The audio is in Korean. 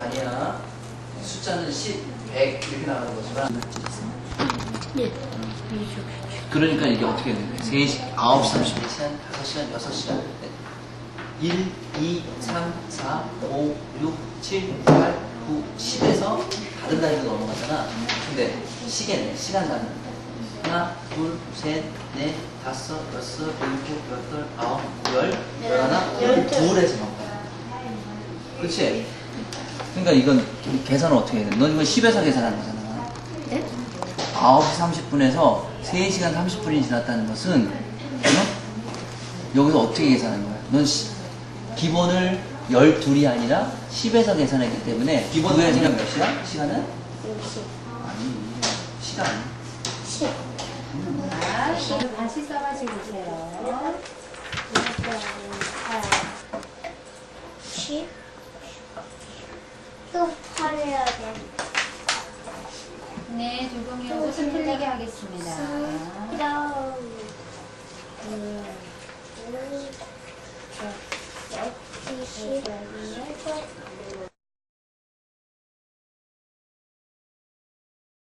아니야. 숫자는 10, 100 이렇게 나가는 거지만. 예. 그러니까 이게 어떻게 되는 거야? 3시, 9시 30분, 5시간, 6시간. 1, 2, 3, 4, 5, 6, 7, 8, 9, 10에서 다른 단위로 넘어가잖아. 근데 시계네, 시간단은. 하나, 둘, 셋, 넷, 다섯, 여섯, 일곱, 여덟, 아홉, 열, 열하나, 열둘에서 넘어가. 그렇지? 그러니까 이건 계산을 어떻게 해야 돼? 넌 이건 10에서 계산하는 거잖아. 네? 9시 30분에서 3시간 30분이 지났다는 것은 어? 여기서 어떻게 계산한 거야? 넌 시- 기본을 12이 아니라 10에서 계산했기 때문에 기본 구해지는 몇 시야? 시간은? 60. 아니 시간 10. 자, 이거 다시 써가지고 오세요. 10. 또 8해야 돼. 네, 조금이 옷을 풀리게 하겠습니다. 그럼.